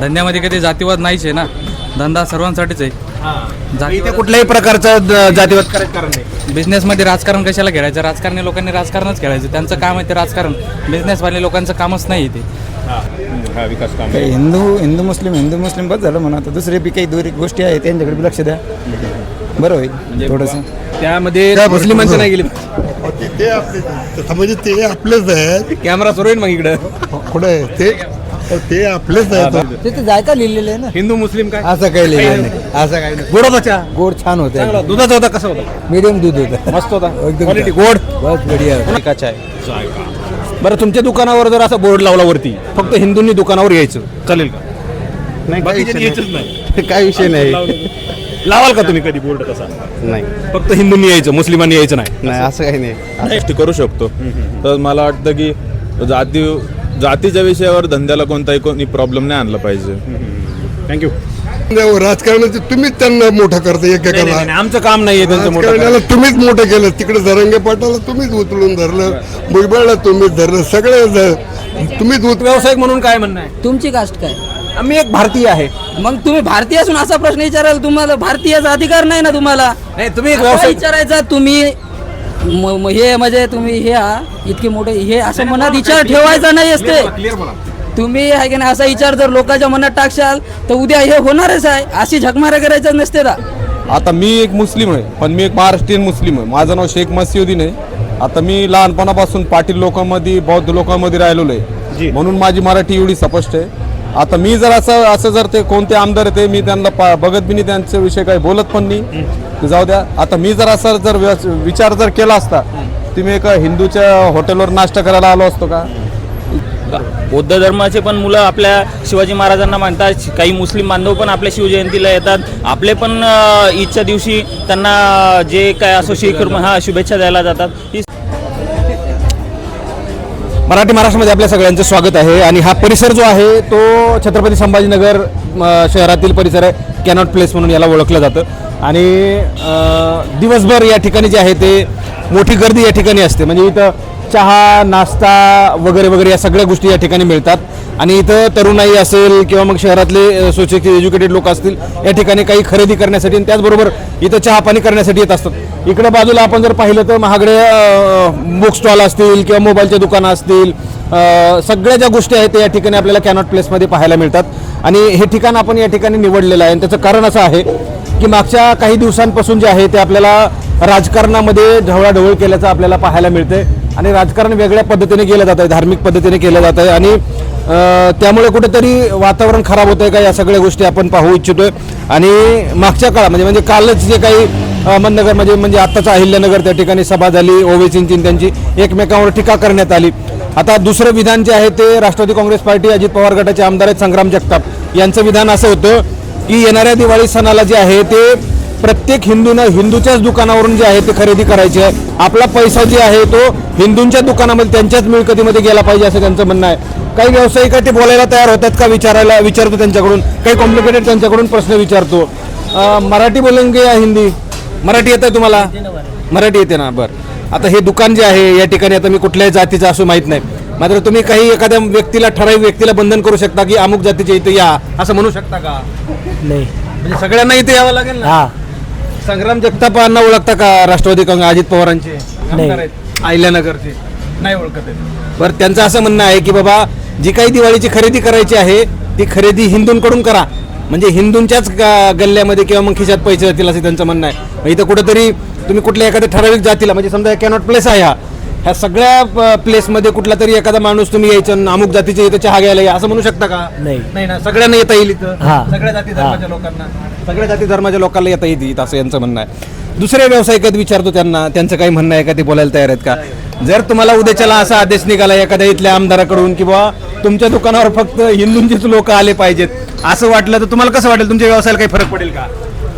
धंद्यामध्ये कधी जातीवाद नाहीच आहे ना. धंदा सर्वांसाठीच आहे. इथे कुठल्याही प्रकारचं द- जातीवाद करायचं कारण नाही. बिझनेसमध्ये राजकारण कशाला खेळायचं? राजकारणी लोकांनी राजकारणच खेळायचं. त्यांचं काम आहे ते राजकारण. बिझनेसवाले लोकांचं कामच नाही आहे ते हा विकास काम काही हिंदू हिंदू मुस्लिम हिंदू मुस्लिम बस झालं म्हणा. आता दुसरे बी काही दुरी गोष्टी आहेत त्यांच्याकडे बी लक्ष द्या. बरं होईल. थोडंसं. त्यामध्ये मुस्लिमांचं नाही गेली. ते ते आपले म्हणजे ते आपलेच आहेत. कॅमेरा सुरू आहे मग इकडं. कुठे ते ते आपलेच आहेत. तिथे जायका लिहिलेलं आहे ना. हिंदू मुस्लिम काय? असं काही लिहिलेलं नाही. असं काही नाही. गोड होता चहा गोड छान चांगला होतं. होता. दुधाचा होता कसा होता? मीडियम दूध होतं. मस्त होता. एकदम क्वालिटी छान. गोड? बस बढिया. होतं. आहे बरं तुमच्या दुकानावर जर असा बोर्ड लावला वरती फक्त हिंदूंनी दुकानावर यायचं चालेल का? नाही यायचंच नाही. काय विषय नाही. लावाल का तुम्ही कधी बोर्ड तसा? नाही. फक्त हिंदूंनी यायचं मुस्लिमांनी यायचं नाही. नाही असं काही नाही. गोष्टी करू शकतो. तर मला वाटतं की जाती जातीच्या विषयावर धंद्याला कोणताही कोणी प्रॉब्लेम नाही आणला पाहिजे. थँक्यू राजकारणाचे तुम्हीच त्यांना मोठं करता एकेकाला. आमचं काम नाहीये त्यांचं मोठं राजकारण्याला करायचं. तुम्हीच मोठं केलं तिकडे जरंगे पाटाला तुम्हीच उचलून धरलं भुजबळला तुम्हीच धरलं सगळे ज- तुम्हीच उचल व्यावसायिक म्हणून काय म्हणणं आहे? तुमची कास्ट काय? आम्ही एक भारतीय आहे. मग तुम्ही भारतीय असून असा प्रश्न विचाराल तुम्हाला भारतीयाचा अधिकार नाही ना तुम्हाला? नाही तुम्ही एक असा व्यावसायिक विचारायचा तुम्ही म- हे म्हणजे तुम्ही हे हा इतके मोठे हे असं मनात विचार ठेवायचा नाही असते. तुम्ही आहे की नाही असा विचार जर लोकांच्या मनात टाकशाल तर उद्या हे होणारच आहे. अशी झकमारा करायचं नसते ना आता मी एक मुस्लिम आहे पण मी एक महाराष्ट्रीयन मुस्लिम आहे. माझं नाव शेख मसिउद्दीन आहे. आता मी लहानपणापासून पाटील लोकांमध्ये बौद्ध लोकांमध्ये राहिलेलो आहे. म्हणून माझी मराठी एवढी स्पष्ट आहे. आता मी जर असं असं जर ते कोणते आमदार आहे ते मी त्यांना बघत बी नाही त्यांच्या विषयी काही बोलत पण नाही. जाऊ द्या आता मी जर असं जर विचार जर केला असता तुम्ही एका हिंदूच्या हॉटेलवर नाश्ता करायला आलो असतो का? बौद्ध धर्माचे पण मुलं आपल्या शिवाजी महाराजांना मानतात. काही मुस्लिम बांधव पण आपल्या शिवजयंतीला येतात. आपले पण ईदच्या दिवशी त्यांना जे काय असोसिएट करून हा शुभेच्छा द्यायला जातात. ही मराठी महाराष्ट्रामध्ये आपल्या सगळ्यांचं स्वागत आहे आणि हा परिसर जो आहे तो छत्रपती संभाजीनगर शहरातील परिसर आहे. कॅनॉट प्लेस म्हणून याला ओळखलं जातं. आणि दिवसभर या ठिकाणी जे आहे ते मोठी गर्दी या ठिकाणी असते. म्हणजे इथं चहा नाश्ता वगैरे वगैरे या सगळ्या गोष्टी या ठिकाणी मिळतात. आणि इथं तरुणाई असेल किंवा मग शहरातले सोसायटी एज्युकेटेड लोक असतील या ठिकाणी काही खरेदी करण्यासाठी आणि त्याचबरोबर इथं चहा पाणी करण्यासाठी येत असतात. इकडे बाजूला आपण जर पाहिलं तर महागडे बुक स्टॉल असतील किंवा मोबाईलचे दुकानं असतील सगळ्या ज्या गोष्टी आहेत त्या या ठिकाणी आपल्याला कॅनॉट प्लेसमध्ये पाहायला मिळतात. आणि हे ठिकाण आपण या ठिकाणी निवडलेलं आहे. आणि त्याचं कारण असं आहे की मागच्या काही दिवसांपासून जे आहे ते आपल्याला राजकारणामध्ये ढवळाढवळ केल्याचं आपल्याला पाहायला मिळते आणि राजकारण वेगळ्या पद्धतीने केलं जात आहे धार्मिक पद्धतीने केलं जात आहे आणि त्यामुळे कुठेतरी वातावरण खराब होतंय का या सगळ्या गोष्टी आपण पाहू इच्छितोय. आणि मागच्या काळात म्हणजे म्हणजे कालच जे काही अहमदनगर म्हणजे म्हणजे आत्ताचं अहिल्यानगर त्या ठिकाणी सभा झाली ओवेसींची त्यांची एकमेकांवर टीका करण्यात आली. आता दुसरं विधान जे आहे ते राष्ट्रवादी काँग्रेस पार्टी अजित पवार गटाचे आमदार आहेत संग्राम जगताप. यांचं विधान असं होतं की येणाऱ्या दिवाळी सणाला जे आहे ते प्रत्येक हिंदूनं हिंदूच्याच दुकानावरून जे आहे ते खरेदी करायची आहे. आपला पैसा जे आहे तो हिंदूंच्या दुकानामध्ये त्यांच्याच मिळकतीमध्ये गेला पाहिजे असं त्यांचं म्हणणं आहे. काही व्यावसायिक ते बोलायला तयार होतात का विचारायला विचारतो त्यांच्याकडून. काही कॉम्प्लिकेटेड त्यांच्याकडून प्रश्न विचारतो. मराठी बोलून या हिंदी. मराठी येतं तुम्हाला? मराठी येते ना बरं. आता हे दुकान जे आहे या ठिकाणी आता मी कुठल्याही जातीचं असं माहीत नाही. मात्र तुम्ही काही एखाद्या व्यक्तीला ठराविक व्यक्तीला बंधन करू शकता की अमुक जातीच्या इथे या असं म्हणू शकता का? नाही. म्हणजे सगळ्यांना इथे यावं लागेल ना? हा. संग्राम जगतापांना ओळखता का राष्ट्रवादी काँग्रेस अजित पवारांचे. आमदार आहेत. अहिल्यानगरचे नाही ओळखत आहेत. बरं त्यांचं असं म्हणणं आहे की बाबा जी काही दिवाळीची खरेदी करायची आहे ती खरेदी हिंदूंकडून करा. म्हणजे हिंदूंच्याच ग- गल्ल्यामध्ये किंवा मग खिशात पैसे जातील असं त्यांचं म्हणणं आहे. मग इथं कुठेतरी तुम्ही कुठल्या एखाद्या ठराविक जातीला म्हणजे समजा कॅनॉट प्लेस आहे हा. ह्या सगळ्या प्लेसमध्ये कुठला तरी एखादा माणूस तुम्ही यायचं अमुक जातीच्या इथं चहा घ्यायला या असं म्हणू शकता का? नाही. नाही ना सगळ्यांना येता येईल इथं. हा. सगळ्या जाती धर्माच्या लोकांना. सगळ्या जाती धर्माच्या लोकांना येता येईल असं यांचं म्हणणं आहे. दुसऱ्या व्यावसायिकात विचारतो त्यांना त्यांचं काही म्हणणं आहे का? ते बोलायला तयार आहेत का? जर तुम्हाला उद्याच्याला असा आदेश निघाला एखाद्या इथल्या आमदाराकडून की बाबा तुमच्या दुकानावर फक्त हिंदूंचेच लोक आले पाहिजेत. असं वाटलं तर तुम्हाला कसं वाटेल? तुमच्या व्यवसायाला काही फरक पडेल का?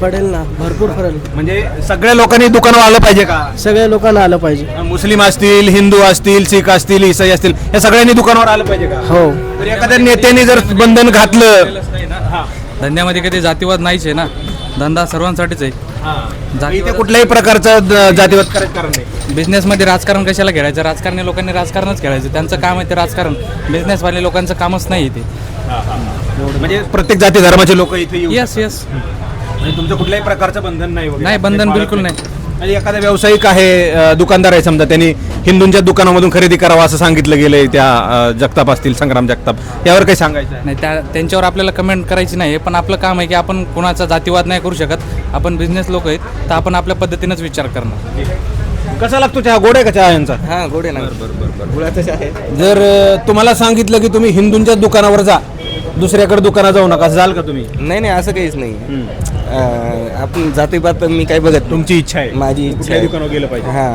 पडेल ना भरपूर फरक म्हणजे सगळ्या लोकांनी दुकानावर आलं पाहिजे का? सगळ्या लोकांना आलं पाहिजे. मुस्लिम असतील हिंदू असतील शीख असतील इसाई असतील या सगळ्यांनी दुकानावर आलं पाहिजे का? हो. तर एखाद्या नेत्याने जर बंधन घातलं धंद्यामध्ये कधी जातीवाद नाहीच आहे ना. धंदा सर्वांसाठीच आहे. इथे कुठल्याही प्रकारचं द- जातीवाद करायचं कारण नाही. बिझनेसमध्ये राजकारण कशाला खेळायचं? राजकारणी लोकांनी राजकारणच खेळायचं. त्यांचं काम आहे ते राजकारण. बिझनेसवाले लोकांचं कामच नाही आहे ते म्हणजे प्रत्येक जाती धर्माचे लोक इथे येऊ येस येस म्हणजे तुमचं कुठल्याही प्रकारचं बंधन नाही वगैरे? नाही, बंधन ते पाळत बिलकुल म्हणजे एखादा व्यावसायिक आहे अ, दुकानदार आहे समजा त्यांनी हिंदूंच्या दुकानामधून खरेदी करावं असं सांगितलं गेलंय त्या अ, जगताप असतील संग्राम जगताप. यावर काही सांगायचं आहे? नाही त्या त्यांच्यावर आपल्याला कमेंट करायची नाही पण आपलं काम आहे की आपण कोणाचा जातीवाद नाही करू शकत. आपण बिझनेस लोक आहेत तर आपण आपल्या पद्धतीनंच विचार करणार. कसा लागतो चहा? गोड आहे का चहा यांचा? हा गोडे ना. गुळाचं आहे. जर अ, तुम्हाला सांगितलं की तुम्ही हिंदूंच्याच दुकानावर जा दुसऱ्याकडे दुकानात जाऊ नका असं जाल का तुम्ही? नाही नाही असं काहीच नाही. अं, आपण जातीपात मी काय बघत तुमची इच्छा आहे. माझी इच्छा आहे. दुकानावर गेलं पाहिजे? हा.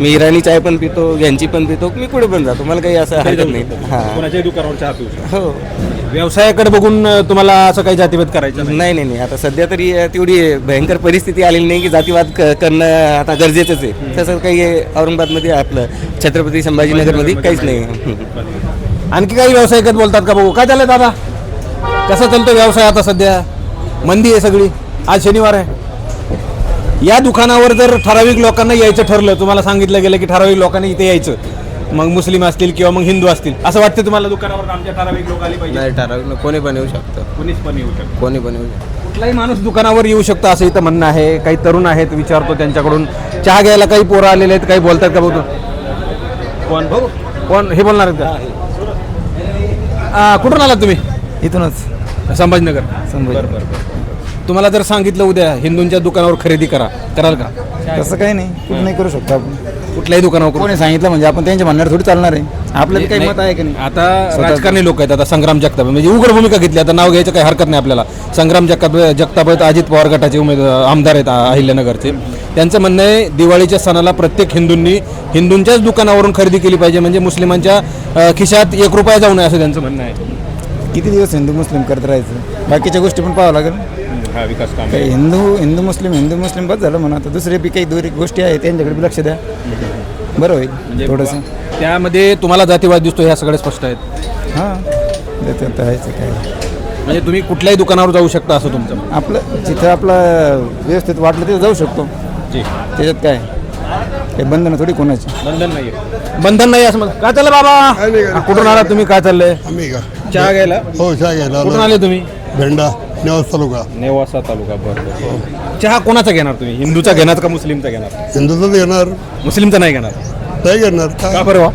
मी इराणी चाय पण पितो यांची पण पितो मी कुठे पण जातो. मला काही असं हरकत नाही. हा. कोणाच्याही दुकानावर चहा पिऊ शकता. हो. व्यवसायाकडे बघून तुम्हाला असं काही जातीभेद करायचं नाही. नाही नाही आता सध्या तरी तेवढी भयंकर परिस्थिती आलेली नाही की जातीवाद क- करणं आता गरजेचंच आहे. तसं काही औरंगाबादमध्ये आपलं छत्रपती संभाजीनगरमध्ये काहीच नाही. आणखी काही व्यावसायिक बोलतात का बघू? काय चाललंय दादा? कसा चालतो व्यवसाय आता सध्या? मंदी आहे सगळी. आज शनिवार आहे. या दुकानावर जर ठराविक लोकांना यायचं ठरलं तुम्हाला सांगितलं गेलं की ठराविक लोकांनी इथे यायचं. मग मुस्लिम असतील किंवा मग हिंदू असतील असं वाटतं तुम्हाला दुकानावर आमच्या ठराविक लोक आले पाहिजे? नाही ठराविक कोणी पण येऊ शकतं. कोणीच पण येऊ शकतं. कोणी पण येऊ शकतं. कुठलाही माणूस दुकानावर येऊ शकतो असं इथं म्हणणं आहे. काही तरुण आहेत विचारतो त्यांच्याकडून. चहा घ्यायला काही पोरं आलेले आहेत काही बोलतात का बघतो कोण कोण? हे बोलणार आहेत का? आ, कुठून आलात तुम्ही? इथूनच. संभाजीनगर. संभाजी. तुम्हाला जर सांगितलं उद्या हिंदूंच्या दुकानावर खरेदी करा. कराल का? तसं काही नाही. कुठं नाही करू शकतो आपण. कुठल्याही दुकानावर कोणी सांगितलं म्हणजे आपण त्यांच्या म्हणण्यावर थोडी चालणार आहे. आपलं बी काही मत आहे की नाही? आता राजकारणी लोक आहेत आता संग्राम जगताप. म्हणजे उघड भूमिका घेतली आता नाव घ्यायचं काही हरकत नाही आपल्याला. संग्राम जगताप जगताप आहेत अजित पवार गटाचे उमेद आमदार आहेत आ- अहिल्यानगरचे. त्यांचं म्हणणं आहे दिवाळीच्या सणाला प्रत्येक हिंदूंनी हिंदूंच्याच दुकानावरून खरेदी केली पाहिजे. म्हणजे मुस्लिमांच्या अ, खिशात एक रुपया जाऊ नये असं त्यांचं म्हणणं आहे. किती दिवस हिंदू मुस्लिम करत राहायचं? बाकीच्या गोष्टी पण पाहावं लागेल. हा विकास काम काही हिंदू हिंदू मुस्लिम हिंदू मुस्लिम बस झालं म्हणा. आता दुसरे बी काही दुरी गोष्टी आहेत त्यांच्याकडे बी लक्ष द्या. बरं होईल थोडंसं. त्यामध्ये तुम्हाला जातीवाद दिसतो ह्या सगळे स्पष्ट आहेत. हां तर आहेच काय. म्हणजे तुम्ही कुठल्याही दुकानावर जाऊ शकता असं तुमचं. आपलं जिथं आपलं व्यवस्थित वाटलं तिथं जाऊ शकतो. जी. त्याच्यात काय? काही बंधनं थोडी कोणाची? बंधन नाही बंधन नाही असं म्हणत काय चाललंय बाबा? हा, कुठून आला तुम्ही? काय चाललंय? आम्ही का? चहा घ्यायला? हो चहा घ्यायला कुठून आलो. आले तुम्ही? भेंडा. नेवास तालुका. नेवासा तालुका बरोबर चहा कोणाचा घेणार तुम्ही? हिंदूचा घेणार का मुस्लिमचा घेणार? हिंदूचाच घेणार. मुस्लिमचा नाही घेणार? नाही घेणार का? का बरं वा?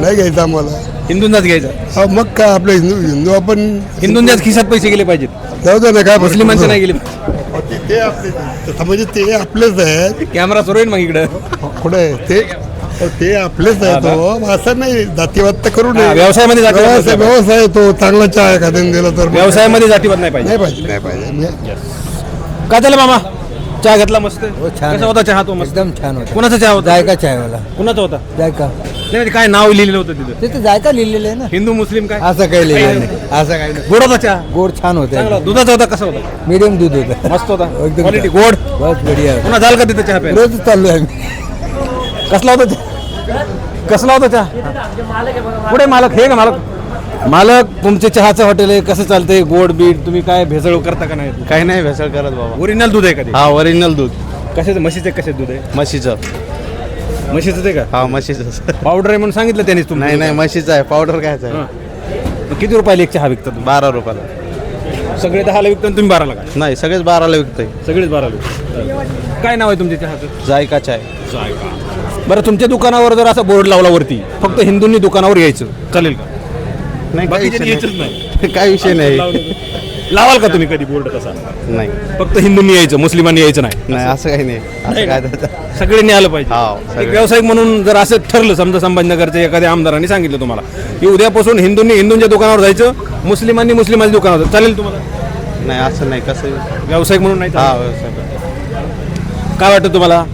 नाही घ्यायचं आम्हाला. हिंदूंचाच घ्यायचा? हा मग काय आपले हिंदू हिंदू आपण हिंदूंच्याच खिशात पैसे गेले पाहिजेत. जाऊ दे ना काय मुस्लिमांचे? नाही गेले. ते- आपले म्हणजे ते आपलेच आहेत. कॅमेरा सुरू आहे मग इकडे. कुठे ते ते आपलेच आहेत हो असं नाही जातीवाद तर करू हा, नये. व्यवसायामध्ये जातीवाद व्यवसाय व्यवसाय तो चांगला चहा एखाद्याने दिला तर. व्यवसायामध्ये जातीवाद नाही पाहिजे. नाही पाहिजे नाही पाहिजे. म्हणजे काय झालं मामा? चहा घेतला मस्त. हो, छान कसा होता चहा तो मस्त? एकदम छान होतं. कुणाचा चहा होता? जायका चायवाला कुणाचा होता? जायका. नाही म्हणजे काय नाव लिहिलेलं होतं तिथं? तिथे जायका लिहिलेलं आहे ना. हिंदू मुस्लिम काय? असं काही लिहिलं नाही. असं काही नाही. गोड होता चहा? गोड छान चांगला. होतं दुधाचा होता कसा होता? मीडियम दूध होतं. मस्त होता. एकदम क्वालिटी. गोड? बस बढिया. पुन्हा झालं का तिथं चहा प्यायला? रोज चाललोय आम्ही. कसला होता चहा? कसला होता चहा पुढे मालक? हे का मालक? मालक तुमचे चहाचं हॉटेल आहे कसं चालतंय? गोड बीट तुम्ही काय भेसळ करता का नाही? काही नाही भेसळ करत बाबा. ओरिजिनल दूध आहे का ते? हा ओरिजिनल दूध. कशाचं? म्हशीचं कशाचं दूध आहे? म्हशीचं. म्हशीचं ते का? हा म्हशीचं. पावडर आहे म्हणून सांगितलं त्यांनी तुम्ही. नाही नाही म्हशीचं आहे. पावडर कायचं आहे. मग किती रुपयाला एक चहा विकता तुम्ही? बारा रुपयाला. सगळे दहाला विकता आणि तुम्ही बाराला का? नाही सगळेच बाराला विकतोय. सगळेच बाराला विकता. काय नाव आहे तुमच्या चहाचं? जायकाच आहे. बरं तुमच्या दुकानावर जर असा बोर्ड लावला वरती फक्त हिंदूंनी दुकानावर यायचं. चालेल का? नाही काही बाकीच्यांनी विषय यायचंच नाही. नाही. काय विषय नाही. लावाल का तुम्ही कधी बोर्ड तसा? नाही. फक्त हिंदूंनी यायचं मुस्लिमांनी यायचं नाही. नाही असं काही नाही. असं काय त्याचं- सगळ्यांनी आलं पाहिजे. हा, एक सगळे. व्यावसायिक म्हणून जर असं ठरलं समजा संभाजीनगरच्या एखाद्या आमदारांनी सांगितलं तुम्हाला की उद्यापासून हिंदूंनी हिंदूंच्या दुकानावर जायचं मुस्लिमांनी मुस्लिमांच्या दुकानावर जायचं. चालेल तुम्हाला? नाही असं नाही कसं? व्यावसायिक म्हणून नाही हा? व्यवसाय काय वाटतं तुम्हाला?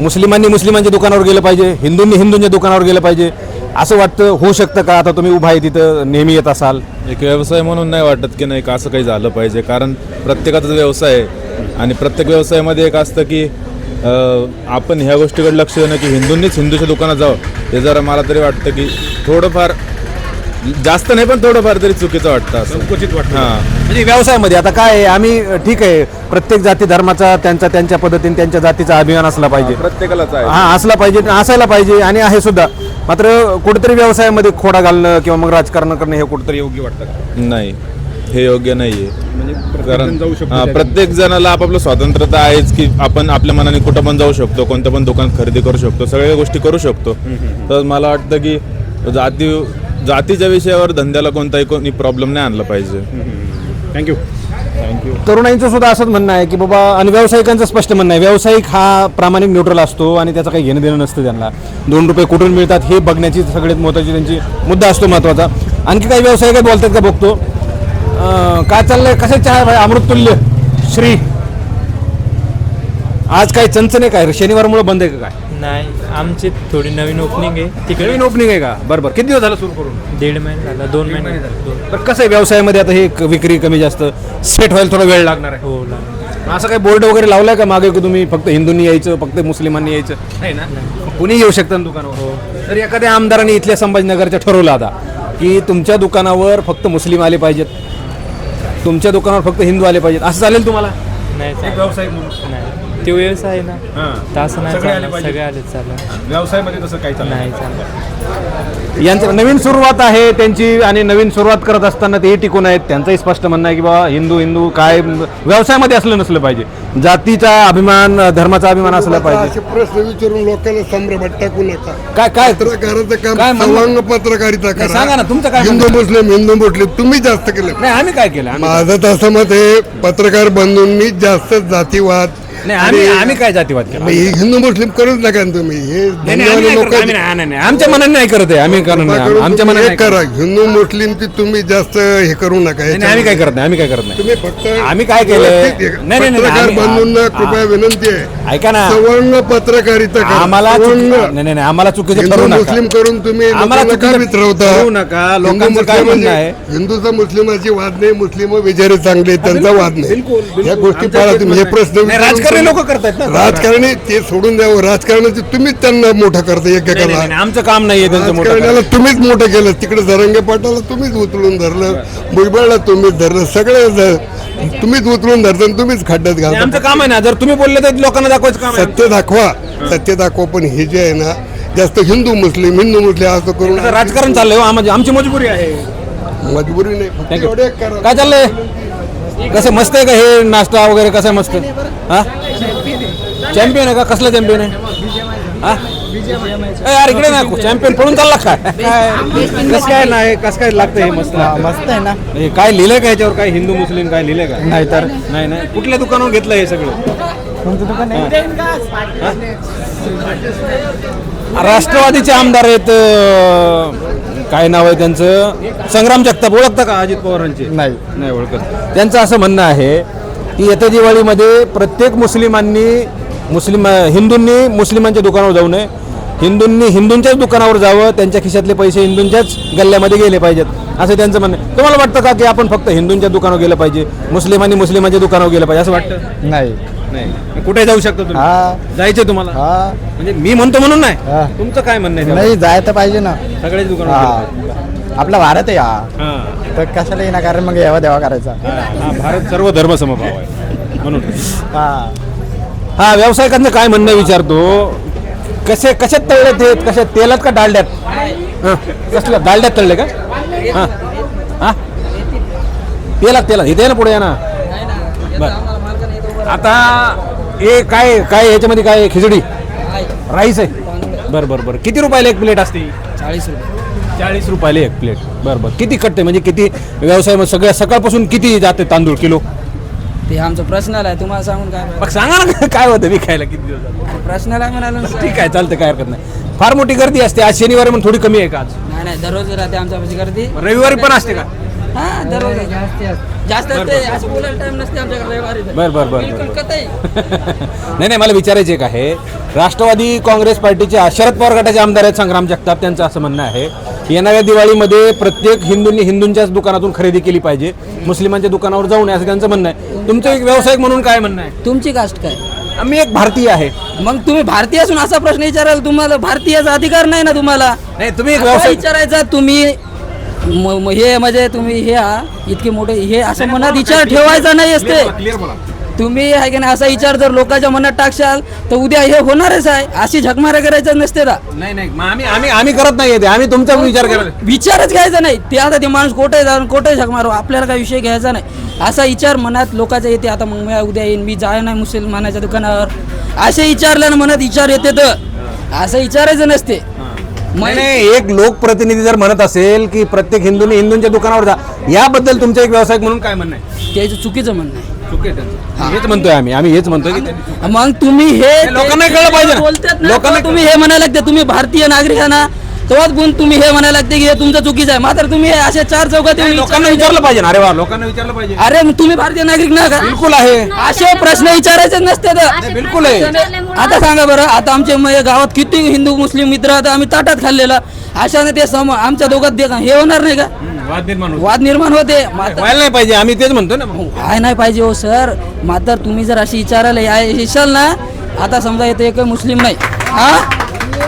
मुस्लिमांनी मुस्लिमांच्या दुकानावर गेलं पाहिजे हिंदूंनी हिंदूंच्या दुकानावर गेलं पाहिजे असं वाटतं होऊ शकतं का? आता तुम्ही उभा आहे तिथं नेहमी येत असाल. एक व्यवसाय म्हणून नाही वाटत की नाही का असं काही झालं पाहिजे? कारण प्रत्येकाचा व्यवसाय आहे आणि प्रत्येक व्यवसायामध्ये एक असतं की आपण ह्या गोष्टीकडे लक्ष देणं की हिंदूंनीच हिंदूच्या दुकानात जावं. हे जरा मला तरी वाटतं की थोडंफार जास्त नाही पण थोडंफार तरी चुकीचं वाटतं असं. क्वचित वाटतं. हां. म्हणजे व्यवसायामध्ये आता काय आहे, आम्ही ठीक आहे प्रत्येक जाती धर्माचा त्यांचा त्यांच्या पद्धतीने त्यांच्या जातीचा अभिमान असला पाहिजे. प्रत्येकालाच आहे. हा असला पाहिजे असायला पाहिजे आणि आहे सुद्धा. मात्र कुठेतरी व्यवसायामध्ये खोडा घालणं किंवा मग राजकारण करणं हे कुठेतरी योग्य वाटतं का? नाही हे योग्य नाही म्हणजे कारण जण जाऊ शकतो हा, त्या प्रत्येक जणाला आपापलं स्वातंत्र्यता आहेच की आपण आपल्या मनाने कुठं पण जाऊ शकतो कोणत्या पण दुकानात खरेदी करू शकतो सगळ्या गोष्टी करू शकतो. तर मला वाटतं की जाती जातीच्या विषयावर धंद्याला कोणताही कोणी प्रॉब्लेम नाही आणला पाहिजे. थँक्यू थँक्यू तरुणाईंचं सुद्धा असंच म्हणणं आहे की बाबा आणि व्यावसायिकांचं स्पष्ट म्हणणं आहे. व्यावसायिक हा प्रामाणिक न्यूट्रल असतो आणि त्याचं काही घेणं देणं नसतं त्यांना. दोन रुपये कुठून मिळतात हे बघण्याची सगळ्यात महत्त्वाची त्यांची मुद्दा असतो महत्त्वाचा. आणखी काही व्यावसायिक बोलतात का बघतो? काय चाललंय? कसे चहा अमृततुल्य श्री. आज काय चंचने काय? शनिवारमुळे बंद आहे का काय? नाही आमची थोडी नवीन ओपनिंग आहे. तिकडे नवीन ओपनिंग आहे का? बरं बरं. किती दिवस झालं सुरू करून? दीड महिना झाला दोन महिने दोन कसं आहे व्यवसायामध्ये? आता हे क- विक्री कमी जास्त सेट व्हायला थोडा वेळ लागणार आहे. हो लागलं असं काही बोर्ड वगैरे लावलाय का मागे की तुम्ही फक्त हिंदूंनी यायचं फक्त मुस्लिमांनी यायचं? नाही ना. कुणी येऊ शकतं ना दुकानावर? तर एखाद्या आमदाराने इथल्या संभाजीनगरच्या ठरवलं आता की तुमच्या दुकानावर फक्त मुस्लिम आले पाहिजेत. तुमच्या दुकानावर फक्त हिंदू आले पाहिजेत. असं चालेल तुम्हाला? नाही. व्यावसायिक म्हणून. नाही. ते व्यवसाय आहे ना. हां. तर असं नाही सगळे आले चालत पाहिजे. सगळे आले चालत. व्यवसायामध्ये तसं काही नाही चालत. यांचं नवीन सुरुवात आहे त्यांची आणि नवीन सुरुवात करत असताना तेही टिकून आहेत. त्यांचंही स्पष्ट म्हणणं आहे की बाबा हिंदू हिंदू काय व्यवसायामध्ये असलं नसलं पाहिजे. जातीचा अभिमान धर्माचा अभिमान असला पाहिजे. असे प्रश्न विचारून लोकांना संभ्रमात टाकू नका. काय काय पत्रकाराचं काय काम म्हणणं? सवांग पत्रकारिता नाही, सांगा ना, तुमचं काय हिंदू म्हणणं? मुस्लिम हिंदू मुस्लिम तुम्ही जास्त केलं. नाही आम्ही काय केलं? आम्ही- माझं तसं मत आहे पत्रकार बंधूंनी जास्त जातीवाद नाही आम्ही काय जातीवाद केला? मग हे हिंदू मुस्लिम करूच नका ना तुम्ही. हे नाही, नाही, आम्ही धंदेवाले नाही लोक करत, आम्ही नाही, नाही, नाही, आमच्या मनाने नाही करत आहे आम्ही करत नाही करून आमच्या मनाने नाही करा. करत. हिंदू मुस्लिम ती तुम्ही जास्त हे करू नका. नाही, नाही, आम्ही काय करत नाही आम्ही काय करत नाही. तुम्ही फक्त आम्ही काय केलंय? व्यवस्थित हे- नाही, नाही, नाही, पत्रकार आम्ही- बंधूंना आ- कृपया विनंती आहे. ऐका ना. सवर्ण पत्रकारिता करा. आम्हाला चुकी- सवर्ण. नाही नाही नाही, आम्हाला चुकीचं हिंदू ठरू नका. मुस्लिम करून तुम्ही आम्हाला लोकांना का चुकीचं मित्रवता ठरवू नका. हिंदू लोकांचं काय मुस्लिम म्हणणं म्हणजे- आहे? हिंदूचा मुस्लिमाची वाद नाही मुस्लिम विचारे चांगले आहेत, त्यांचा वाद नाही. ह्या गोष्टी पाळा तुम्ही. हे प्रश्न नाही, विचारून राजकारणी तुम्ही- लोक करतायत ना? राजकारणी ते सोडून द्यावं. राजकारणाचे तुम्हीच त्यांना मोठं करता नाही, एकेकाला. नाही, नाही, आमचं काम नाहीये त्यांचं मोठं राजकारण्याला. तुम्हीच मोठं केलं. तिकडे जरंगे पाटाला तुम्हीच उचलून धरलं. भुजबळला तुम्हीच धरलं. सगळे ज- तुम्हीच उचलून धरता आणि तुम्हीच खड्ड्यात नाही, आमचं काम आहे ना. जर तुम्ही बोलले तर लोकांना दाखवायचं काम आहे. सत्य दाखवा. सत्य दाखवा. पण हे जे आहे ना जास्त हिंदू मुस्लिम हिंदू मुस्लिम असं करून राजकारण चाललंय हो, आमची मजबुरी आहे. मजबुरी नाही. फक्त Thank you. एवढे करा. काय चाललंय? कसं मस्त आहे का हे नाश्ता वगैरे? कसं आहे मस्त? हा? चॅम्पियन आहे का? कसलं चॅम्पियन आहे? हा? ए, यार इकडे ना चॅम्पियन पळून चालला काय कसं काय नाही कसं काय लागतं हे मस्त? मस्त आहे ना. हे काय लिहिलंय का याच्यावर? काय हिंदू मुस्लिम काय लिहिलंय का? नाही तर. नाही नाही. कुठल्या दुकानावर घेतलं हे सगळं? कोणतं दुकान आहे? राष्ट्रवादीचे आमदार आहेत अं, काय नाव आहे त्यांचं? संग्राम जगताप. ओळखता का अजित पवारांचे? नाही. नाही ओळखत. त्यांचं असं म्हणणं आहे की येत्या दिवाळीमध्ये प्रत्येक मुस्लिमांनी मुस्लिम हिंदूंनी मुस्लिमांच्या दुकानावर जाऊ नये. हिंदूंनी हिंदूंच्याच दुकानावर जावं त्यांच्या खिशातले पैसे हिंदूंच्याच गल्ल्यामध्ये गेले पाहिजेत असं त्यांचं म्हणणं आहे. तुम्हाला वाटतं का की आपण फक्त हिंदूंच्या दुकानावर गेलं पाहिजे? मुस्लिमांनी मुस्लिमांच्या दुकानावर गेलं पाहिजे असं वाटतं? नाही. नाही. कुठे जाऊ शकता तुम्ही? हा. जायचं तुम्हाला? हा. म्हणजे मी म्हणतो म्हणून नाही. तुमचं काय म्हणणं आहे? नाही जायचं पाहिजे ना. सगळ्याच गेलं हा आपला भारत आहे हा. तर कशाला येणार? कारण मग यावा देवा करायचा भारत सर्व धर्म समभाव आहे. म्हणून. हा. हा व्यावसायिकांचं काय म्हणणं विचारतो? कसे कशात तळले ते कशात तेलात का डालड्यात? हा, कसलं? डालड्यात तळले का? हा हा? तेलात तेलात. इथे ना पुढे या ना. बर. आता हे काय काय याच्यामध्ये काय? खिचडी? राईस आहे. बरं बरं बरं. किती रुपयाला एक प्लेट असते? चाळीस रुपये. चाळीस रुपयाला एक प्लेट. बरं बरं. किती कटते म्हणजे किती? व्यवसाय सगळ्या सकाळपासून किती जाते तांदूळ? किलो? ते आमचं पर्सनल आहे तुम्हाला सांगून काय मग सांगा ना काय होतं विकायला किती दिवस? पर्सनल आहे म्हणाल ना ठीक आहे चालतं काय हरकत नाही. फार मोठी गर्दी असते आज शनिवारी म्हणून थोडी कमी आहे का आज? नाही नाही दररोज राहते आमच्या पाशी गर्दी. रविवारी पण असते का? हा दररोज. जास्त असते असं बोलायला टाइम नसते आमच्याकडे रविवारी तर. बर बर बर बिलकुल बर कतई नाही नाही मला विचारायचे एक आहे. राष्ट्रवादी काँग्रेस पार्टीचे शरद पवार गटाचे आमदार आहेत संग्राम जगताप त्यांचं असं म्हणणं आहे. येणाऱ्या दिवाळीमध्ये प्रत्येक हिंदूंनी हिंदूंच्याच दुकानातून खरेदी केली पाहिजे. मुस्लिमांच्या दुकानावर जाऊ नये असं त्यांचं म्हणणं आहे. तुमचं एक व्यावसायिक म्हणून काय म्हणणं आहे? तुमची कास्ट काय? आम्ही एक भारतीय आहे. मग तुम्ही भारतीय असून असा प्रश्न विचाराल तुम्हाला भारतीयाचा अधिकार नाही ना तुम्हाला? नाही तुम्ही एक असा व्यावसायिक विचारायचा तुम्ही म- म- हे म्हणजे तुम्ही हे हा इतके मोठे हे असं मनात विचार ठेवायचा नाही असते. तुम्ही आहे की नाही असा विचार जर लोकांच्या मनात टाकशाल तर उद्या हे होणारच आहे. अशी झकमारा करायचं नसते ना नाही नाही. मग आम्ही आम्ही आम्ही करत नाहीये ते. आम्ही तुमचा विचार करायला विचारच घ्यायचा नाही. ते आता ते माणूस कोठे जाऊन कोठे झक मारू आपल्याला काही विषय घ्यायचा नाही. असा विचार मनात लोकांचा येते. आता मग मी उद्या येईन. मी जाय नाही मुसलमानाच्या दुकानावर. असे विचारल्यानं मनात विचार येते तर. असं विचारायचं नसते. नाही नाही. एक लोकप्रतिनिधी जर म्हणत असेल की प्रत्येक हिंदूने हिंदूंच्या दुकानावर जा याबद्दल तुमचं एक व्यावसायिक म्हणून काय म्हणणं आहे? त्याचं चुकीचं म्हणणं आहे. चुकी त्यांचं. हेच म्हणतोय आम्ही. आम्ही हेच म्हणतोय की त्यांनी- मग तुम्ही हे लोकांना कळलं पाहिजे ना. बोलतात ना लोकांना तेव्हा तुम्ही हे म्हणायला लागते तुम्ही भारतीय नागरिक आहे ना तेव्हाच गुण तुम्ही हे म्हणायला लागते की हे तुमचं चुकीचं आहे. मात्र तुम्ही हे अशा चार चौकात येऊन लोकांना विचारलं पाहिजे. ना. अरे वा लोकांना विचारलं पाहिजे. अरे मग तुम्ही भारतीय नागरिक ना का? बिलकुल आहे. असे प्रश्न विचारायचे नसते तर. बिलकुल आहे. आता सांगा बरं आता आमच्या म- गावात किती हिंदू मुस्लिम मित्र आता आम्ही ताटात खाल्लेला. अशाने ते सम आमच्या दोघात दे- हे होणार नाही का? वाद निर्माण होतो. वाद निर्माण होते. व्हायला नाही पाहिजे आम्ही तेच म्हणतो ना. मग. काय नाही पाहिजे हो सर. मात्र तुम्ही जर अशी विचारायला या- येशाल ना आता समजा येते एक मुस्लिम नाही. हा?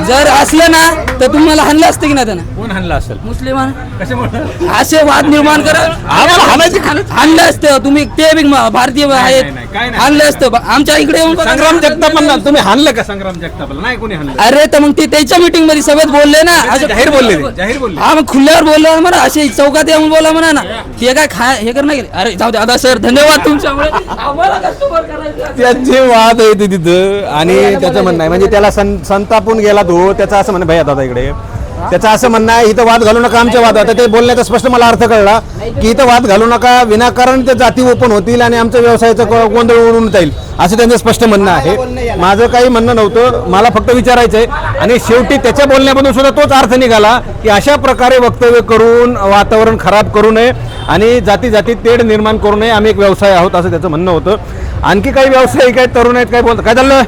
जर असलं ना तर तुम्हाला हाणलं असतं की नाही त्यानं? कोण हाणला असेल. मुस्लिमान. कशामुळे? असे वाद निर्माण करा. आम्हाला हाणायची आणलं असतं. तुम्ही ते बी भारतीय आहेत. नाही, काय नाही. आणलं असतं. आमच्या इकडे येऊन बघा. संग्राम जगतापांना तुम्ही हाणलं का संग्राम जगतापाला नाही कोणी हाणलं? अरे तर मग ते त्याच्या मीटिंगमध्ये सभेत बोलले ना. असं जाहीर बोलले ते, जाहीर बोलले. हा मग खुल्यावर बोललो म्हणा. असे चौकात येऊन बोला म्हणा ना. ते काय खा हे कर नाही. अरे जाऊ दे. आता सर धन्यवाद तुमच्यामुळे. आम्हाला करायचं. त्याचे वाद आहे ते तिथं. आणि त्याचं म्हणणं आहे. म्हणजे त्याला सं संतापून गेला तो. त्याचं असं म्हणणं भैया दादा इकडे. त्याचं असं म्हणणं आहे इथं वाद घालू नका आमच्या वादात आता ते बोलण्याचा स्पष्ट मला अर्थ कळला की इथं वाद घालू नका विनाकारण ते जाती ओपन होतील आणि आमच्या व्यवसायाचं गोंधळ उडून जाईल असं त्यांचं स्पष्ट म्हणणं आहे. माझं काही म्हणणं नव्हतं मला फक्त विचारायचं आहे आणि शेवटी त्याच्या बोलण्यामधून सुद्धा तोच अर्थ निघाला की अशा प्रकारे वक्तव्य करून वातावरण खराब करू नये आणि जाती जाती तेढ निर्माण करू नये आम्ही एक व्यवसाय आहोत असं त्याचं म्हणणं होतं. आणखी काही व्यावसायिक आहेत तरुण आहेत काय बोलतात. काय चाललं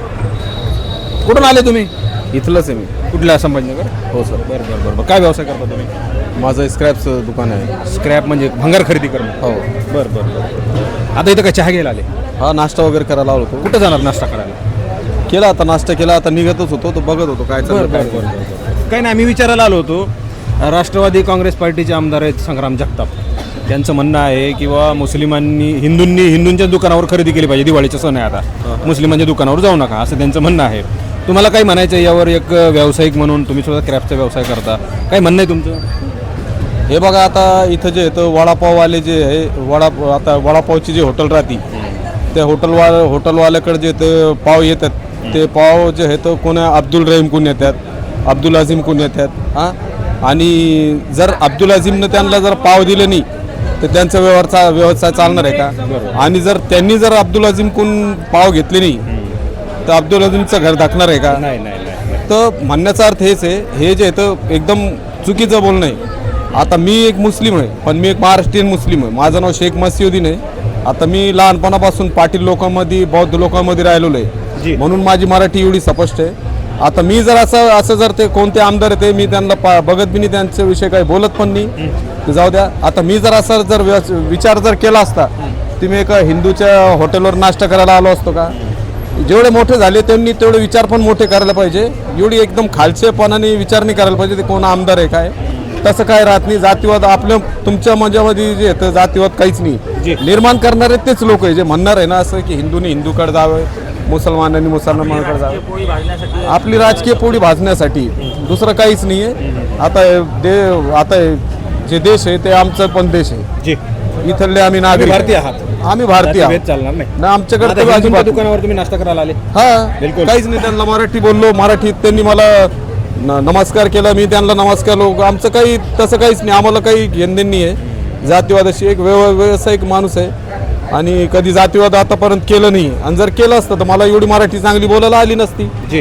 कुठून आले तुम्ही? इथलंच आहे मी. कुठल्या संभाजीनगर? हो सर. बरं बरं बरं. बरं काय व्यवसाय करता तुम्ही? माझं स्क्रॅपचं दुकान आहे. स्क्रॅप म्हणजे भंगार खरेदी करणं? हो. बरं बरं बरं. आता इथं काय चहा घ्यायला आले? हा नाश्ता वगैरे करायला आलो होतो. कुठं जाणार नाश्ता करायला? केला आता नाश्ता केला. आता निघतच होतो तो बघत होतो काय चाललं काय नाही. काही नाही मी विचारायला आलो होतो. राष्ट्रवादी काँग्रेस पार्टीचे आमदार आहेत संग्राम जगताप. त्यांचं म्हणणं आहे किंवा मुस्लिमांनी हिंदूंनी हिंदूंच्या दुकानावर खरेदी केली पाहिजे. दिवाळीचा सण आहे आता. मुस्लिमांच्या दुकानावर जाऊ नका असं त्यांचं म्हणणं आहे. तुम्हाला काय म्हणायचं आहे? यावर एक व्यावसायिक म्हणून तुम्ही सुद्धा क्रॅपचा व्यवसाय करता. काय म्हणणं आहे तुमचं? हे बघा आता इथं जे येतं वडापाववाले जे आहे वडा आता वडापावची जे हॉटेल राहते त्या हॉटेलवा हॉटेलवाल्याकडे जे ते पाव येतात. ते पाव जे आहे तर कोणा अब्दुल रहीम कोण येतात? अब्दुल अझीम कोण येतात? हां? आणि जर अब्दुल अझीमनं त्यांना जर पाव दिले नाही तर त्यांचा व्यवहार चा व्यवसाय चालणार आहे का? आणि जर त्यांनी जर अब्दुल अझीम कोण पाव घेतले नाही तर अब्दुल अझीमचं घर दाखणार आहे का? नाही नाही नाही तर म्हणण्याचा अर्थ हेच आहे हे जे आहे तर एकदम चुकीचं बोलणं आहे. आता मी एक मुस्लिम आहे पण मी एक महाराष्ट्रीयन मुस्लिम आहे. माझं नाव शेख मसिउद्दीन आहे. आता मी लहानपणापासून पाटील लोकांमध्ये बौद्ध लोकांमध्ये राहिलेलो आहे. म्हणून माझी मराठी एवढी स्पष्ट आहे. आता मी जर असं असं जर ते कोणते आमदार आहे ते मी त्यांना पा बघत बी नाही त्यांच्या विषयी काही बोलत पण नाही. जाऊ द्या. आता मी जर असं जर विचार जर केला असता मी एका हिंदूच्या हॉटेलवर नाश्ता करायला आलो असतो का? जेवढे मोठे झाले त्यांनी तेवढे विचार पण मोठे करायला पाहिजे. एवढी एकदम खालचेपणाने विचार नाही करायला पाहिजे ते कोण आमदार आहे काय. तसं काय राहत नाही. जातीवाद आपल्या तुमच्या माझ्यामध्ये जे येतं जातीवाद काहीच नाही. निर्माण करणारे तेच लोक आहे. जे म्हणणार आहे ना असं की हिंदूने हिंदूकडे जावं मुसलमानांनी मुसलमानाकडे जावं. आपली राजकीय पोळी भाजण्यासाठी. दुसरं काहीच नाही आहे आता दे आता जे देश आहे ते आमचं पण देश आहे. इथले आम्ही नागरिक भारतीय आहे. आहात. आम्ही भारतीय भेद आहोत. चालणार नाही. ना आमच्याकडे आता तर हिंदूंच्या अजिबात नाही. दुकानावर तुम्ही नाश्ता करायला आले. हा बिलकुल. काहीच नाही त्यांना मराठी बोललो मराठीत त्यांनी मला न- नमस्कार केला मी त्यांना नमस्कार लोक आमचं काही तसं काहीच नाही आम्हाला काही घेणदेण नाही आहे. जातीवादाशी एक व्यव व्यावसायिक माणूस आहे. आणि कधी जातीवाद आतापर्यंत केलं नाही. आणि जर केलं असतं तर मला एवढी मराठी चांगली बोलायला आली नसती. जी.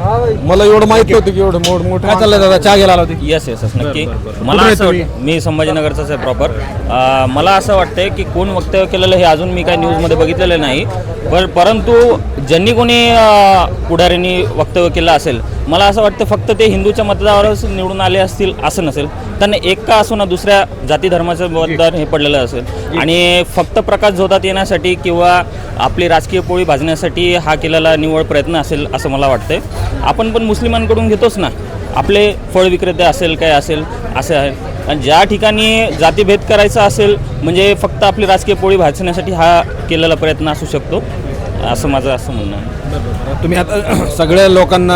मला एवढं माहीत नव्हतं की एवढं मोठ मोठं. काय चाललंय दादा? चहा घ्यायला आला होते. येस येस येस नक्की. मला असं मी संभाजीनगरचाच आहे प्रॉपर मला असं वाटतंय की कोण वक्तव्य केलेलं हे अजून मी काही न्यूजमध्ये बघितलेलं नाही. पर परंतु ज्यांनी कोणी अ, पुढाऱ्यांनी वक्तव्य केलं असेल मला असं वाटतं फक्त ते हिंदूच्या मतदारावरच निवडून आले असतील असं नसेल. त्यांना एक का असो ना दुसऱ्या जाती धर्माचं मतदार हे पडलेलं असेल. आणि फक्त प्रकाश झोतात येण्यासाठी किंवा आपली राजकीय पोळी भाजण्यासाठी हा केलेला निवड प्रयत्न असेल असं मला वाटतंय. आपण पण मुस्लिमांकडून घेतोच ना. आपले फळ विक्रेते असेल काय असेल असे आहे. आणि ज्या ठिकाणी जातीभेद करायचा असेल म्हणजे फक्त आपली राजकीय पोळी भाजण्यासाठी हा केलेला प्रयत्न असू शकतो. असं माझं असं म्हणणं आहे. तुम्ही आता सगळ्या लोकांना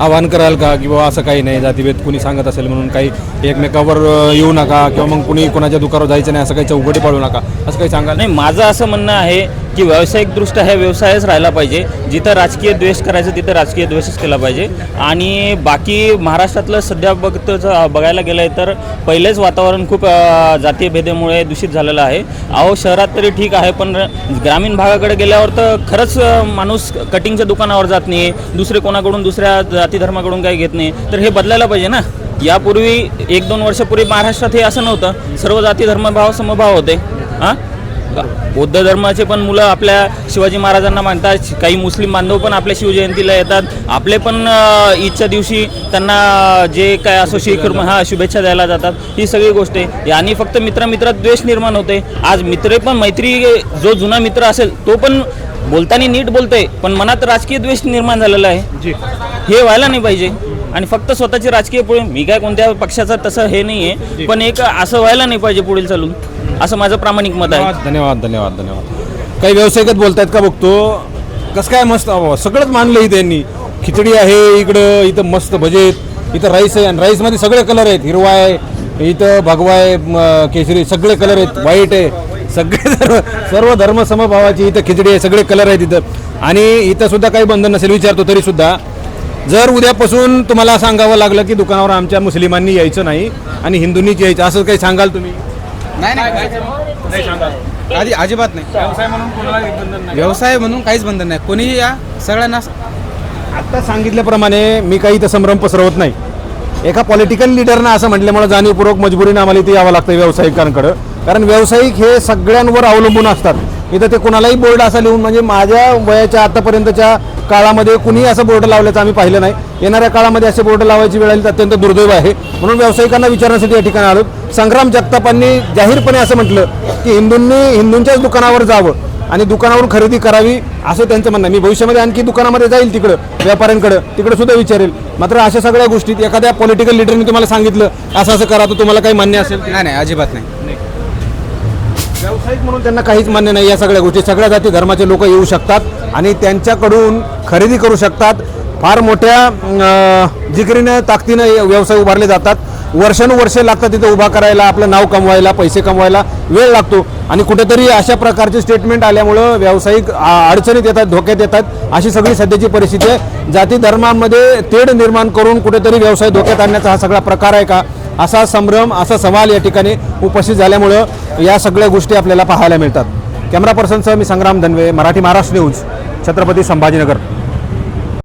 आवाहन कराल का की बाबा असं काही नाही जातीभेद कुणी सांगत असेल म्हणून काही एकमेकावर अ, येऊ नका किंवा मग कुणी कोणाच्या दुकानावर जायचं नाही असं काही चौकटी पाळू नका असं काही सांगाल? नाही माझं असं म्हणणं आहे की व्यावसायिकदृष्ट्या हे व्यवसायच राहिला पाहिजे. जिथं राजकीय द्वेष करायचं तिथं राजकीय द्वेषच केला पाहिजे. आणि बाकी महाराष्ट्रातलं सध्या बघतो बघायला गेलं आहे तर पहिलेच वातावरण खूप अ, जातीय भेदेमुळे दूषित झालेलं आहे. अहो शहरात तरी ठीक आहे पण ग्रामीण भागाकडे गेल्यावर तर खरंच माणूस कटिंगच्या दुकानावर जात नाही. दुसरे कोणाकडून दुसऱ्या जाती धर्माकडून काही घेत नाही. तर हे बदलायला पाहिजे ना. यापूर्वी एक दोन वर्षापूर्वी महाराष्ट्रात हे असं नव्हतं. सर्व जाती धर्मभाव समभाव होते. हां? बौद्ध धर्माचे पण मुलं आपल्या शिवाजी महाराजांना मानतात. काही मुस्लिम बांधव पण आपल्या शिवजयंतीला येतात. आपले पण ईदच्या दिवशी त्यांना जे काय असो शीख हा शुभेच्छा द्यायला जातात. ही सगळी गोष्ट आहे. यानी फक्त मित्र मित्रात द्वेष निर्माण होते. आज मित्र पण मैत्री जो जुना मित्र असेल तो पण बोलताना नीट बोलतोय. पण मनात राजकीय द्वेष निर्माण झालेला आहे. हे व्हायला नाही पाहिजे. आणि फक्त स्वतःची राजकीय पुढे मी काय कोणत्या पक्षाचं तसं हे नाही आहे पण एक असं व्हायला नाही पाहिजे पुढील चालून. असं माझं प्रामाणिक मत आहे. धन्यवाद धन्यवाद धन्यवाद धन्यवाद. काही व्यावसायिकच बोलतायत का बघतो? कसं काय मस्त अहो, सगळंच मानलं इथे यांनी. खिचडी आहे इकडं इथं मस्त भजे आहेत इथं राईस आहे आणि राईसमध्ये सगळे कलर आहेत. हिरवा आहे इथं भगवा आहे म, केशरी सगळे कलर आहेत. व्हाईट आहे. सगळे सर्व सर्व धर्म समभावाची इथं खिचडी आहे सगळे कलर आहेत इथं. आणि इथं सुद्धा काही बंधन नसेल विचारतो तरी सुद्धा. जर उद्यापासून तुम्हाला सांगावं लागलं की दुकानावर आमच्या मुस्लिमांनी यायचं नाही आणि हिंदूंनीच यायचं असं काही सांगाल तुम्ही? आधी अजिबात नाही. व्यवसाय म्हणून व्यवसाय म्हणून काहीच बंधन नाही. कोणीही या सगळ्यांना आता सांगितल्याप्रमाणे मी काही इथं संभ्रम पसरवत नाही. एका पॉलिटिकल लिडरनं असं म्हटल्यामुळे जाणीवपूर्वक मजबुरीनं आम्हाला इथे यावं लागतं व्यावसायिकांकडं. कारण व्यावसायिक हे सगळ्यांवर अवलंबून असतात. इथं ते कुणालाही बोर्ड असा लिहून म्हणजे माझ्या वयाच्या आतापर्यंतच्या काळामध्ये कुणीही असं बोर्ड लावल्याचं आम्ही पाहिलं नाही. येणाऱ्या काळामध्ये असे बोर्ड लावायची वेळ आली तर अत्यंत दुर्दैव आहे. म्हणून व्यावसायिकांना विचारण्यासाठी या ठिकाणी आलो. संग्राम जगतापांनी जाहीरपणे असं म्हटलं की हिंदूंनी हिंदूंच्याच दुकानावर जावं आणि दुकानावरून खरेदी करावी असं त्यांचं म्हणणं आहे. मी भविष्यामध्ये आणखी दुकानामध्ये जाईल तिकडं व्यापाऱ्यांकडं तिकडं सुद्धा विचारेल. मात्र अशा सगळ्या गोष्टीत एखाद्या पॉलिटिकल लिडरने तुम्हाला सांगितलं असं असं करा तर तुम्हाला काही मान्य असेल. नाही नाही अजिबात नाही. व्यावसायिक म्हणून त्यांना काहीच मान्य नाही या सगळ्या गोष्टी. सगळ्या जाती धर्माचे लोक येऊ शकतात आणि त्यांच्याकडून खरेदी करू शकतात. फार मोठ्या जिकरीनं ताकदीनं व्यवसाय उभारले जातात. वर्षानुवर्षे लागतात तिथे उभा करायला आपलं नाव कमवायला पैसे कमवायला वेळ लागतो. आणि कुठेतरी अशा प्रकारचे स्टेटमेंट आल्यामुळं व्यावसायिक अडचणीत येतात धोक्यात येतात. अशी सगळी सध्याची परिस्थिती आहे. जाती धर्मांमध्ये तेढ निर्माण करून कुठेतरी व्यवसाय धोक्यात आणण्याचा हा सगळा प्रकार आहे का? असा संभ्रम असा सवाल या ठिकाणी उपस्थित झाल्यामुळं या सगळ्या गोष्टी आपल्याला पाहायला मिळतात. कॅमेरा पर्सनसह मी संग्राम धनवे मराठी महाराष्ट्र न्यूज छत्रपती संभाजीनगर.